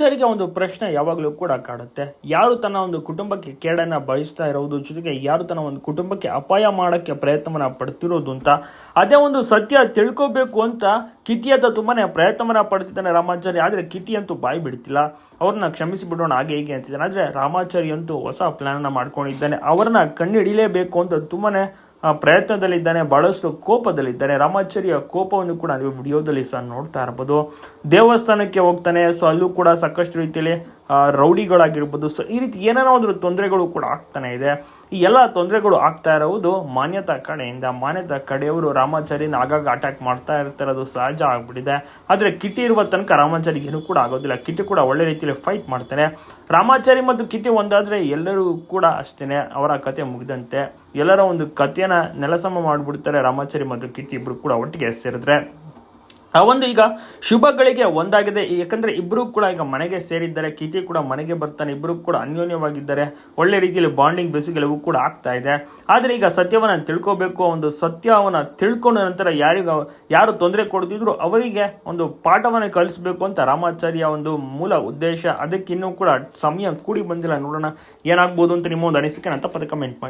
ರಾಮಾಚಾರಿಗೆ ಒಂದು ಪ್ರಶ್ನೆ ಯಾವಾಗಲೂ ಕೂಡ ಕಾಡುತ್ತೆ. ಯಾರು ತನ್ನ ಒಂದು ಕುಟುಂಬಕ್ಕೆ ಕೇಡನ್ನು ಬಯಸ್ತಾ ಇರೋದು ಜೊತೆಗೆ ಯಾರು ತನ್ನ ಒಂದು ಕುಟುಂಬಕ್ಕೆ ಅಪಾಯ ಮಾಡೋಕ್ಕೆ ಪ್ರಯತ್ನವನ್ನ ಪಡ್ತಿರೋದು ಅಂತ? ಅದೇ ಒಂದು ಸತ್ಯ ತಿಳ್ಕೋಬೇಕು ಅಂತ ಕಿಟಿ ಅಂತ ತುಂಬಾನೇ ಪ್ರಯತ್ನವನ್ನ ಪಡ್ತಿದ್ದಾನೆ ರಾಮಾಚಾರಿ ಆದರೆ ಕಿಟಿ ಅಂತೂ ಬಾಯಿ ಬಿಡ್ತಿಲ್ಲ. ಅವ್ರನ್ನ ಕ್ಷಮಿಸಿ ಬಿಡೋಣ ಹಾಗೆ ಹೀಗೆ ಅಂತಿದ್ದಾನೆ. ಆದರೆ ರಾಮಾಚಾರಿ ಅಂತೂ ಹೊಸ ಪ್ಲಾನ್ ಅನ್ನ ಮಾಡ್ಕೊಂಡಿದ್ದಾನೆ. ಅವ್ರನ್ನ ಕಣ್ಣಿಡಿಲೇಬೇಕು ಅಂತ ತುಂಬಾನೇ ಆ, ಪ್ರಯತ್ನದಲ್ಲಿದ್ದಾನೆ, ಬಹಳಷ್ಟು ಕೋಪದಲ್ಲಿದ್ದಾನೆ. ರಾಮಾಚಾರ್ಯ ಕೋಪವನ್ನು ಕೂಡ ನೀವು ವಿಡಿಯೋದಲ್ಲಿ ಸಹ ನೋಡ್ತಾ ಇರ್ಬೋದು ದೇವಸ್ಥಾನಕ್ಕೆ ಹೋಗ್ತಾನೆ, ಸೊ ಅಲ್ಲೂ ಕೂಡ ಸಾಕಷ್ಟು ರೀತಿಯಲ್ಲಿ ರೌಡಿಗಳಾಗಿರ್ಬೋದು. ಸೊ ಈ ರೀತಿ ಏನೇನೋ ತೊಂದರೆಗಳು ಕೂಡ ಆಗ್ತಾನೆ ಇದೆ. ಈ ಎಲ್ಲ ತೊಂದರೆಗಳು ಆಗ್ತಾ ಇರೋದು ಮಾನ್ಯತಾ ಕಡೆಯಿಂದ. ಮಾನ್ಯತಾ ಕಡೆಯವರು ರಾಮಾಚಾರ್ಯನ ಆಗಾಗ ಅಟ್ಯಾಕ್ ಮಾಡ್ತಾ ಇರ್ತಿರೋದು ಸಹಜ ಆಗ್ಬಿಟ್ಟಿದೆ. ಆದರೆ ಕಿಟಿ ಇರುವ ತನಕ ರಾಮಾಚಾರಿಗೆ ಏನು ಕೂಡ ಆಗೋದಿಲ್ಲ. ಕಿಟಿ ಕೂಡ ಒಳ್ಳೆ ರೀತಿಯಲ್ಲಿ ಫೈಟ್ ಮಾಡ್ತಾರೆ ರಾಮಾಚಾರಿ ಮತ್ತು ಕಿಟ್ಟಿ ಒಂದಾದರೆ ಎಲ್ಲರೂ ಕೂಡ ಅಷ್ಟೇ ಅವರ ಕತೆ ಮುಗಿದಂತೆ. ಎಲ್ಲರ ಒಂದು ಕಥೆಯನ್ನು ನೆಲಸಮ ಮಾಡಿಬಿಡ್ತಾರೆ ರಾಮಾಚಾರಿ ಮತ್ತು ಕಿಟ್ಟಿ ಇಬ್ಬರು ಕೂಡ ಒಟ್ಟಿಗೆ ಸೇರಿದ್ರೆ. ಆ ಒಂದು ಈಗ ಶುಭಗಳಿಗೆ ಒಂದಾಗಿದೆ. ಯಾಕಂದ್ರೆ ಇಬ್ರು ಕೂಡ ಈಗ ಮನೆಗೆ ಸೇರಿದ್ದಾರೆ. ಕಿಟಿ ಕೂಡ ಮನೆಗೆ ಬರ್ತಾನೆ. ಇಬ್ರು ಕೂಡ ಅನ್ಯೋನ್ಯವಾಗಿದ್ದಾರೆ. ಒಳ್ಳೆ ರೀತಿಯಲ್ಲಿ ಬಾಂಡಿಂಗ್ ಬೆಸುಗೆಲ್ಲವೂ ಕೂಡ ಆಗ್ತಾ ಇದೆ. ಆದರೆ ಈಗ ಸತ್ಯವನ್ನ ತಿಳ್ಕೋಬೇಕು. ಒಂದು ಸತ್ಯವನ್ನ ತಿಳ್ಕೊಂಡ ನಂತರ ಯಾರಿಗ ಯಾರು ತೊಂದರೆ ಕೊಡ್ತಿದ್ರು ಅವರಿಗೆ ಒಂದು ಪಾಠವನ್ನ ಕಲಿಸ್ಬೇಕು ಅಂತ ರಾಮಾಚಾರ್ಯ ಒಂದು ಮೂಲ ಉದ್ದೇಶ. ಅದಕ್ಕೆ ಇನ್ನೂ ಕೂಡ ಸಮಯ ಕೂಡಿ ಬಂದಿಲ್ಲ. ನೋಡೋಣ ಏನಾಗ್ಬೋದು ಅಂತ ನಿಮ್ಮ ಒಂದು ಅನಿಸಿಕೆ ಅಂತ ಪದ ಕಮೆಂಟ್ ಮಾಡಿ.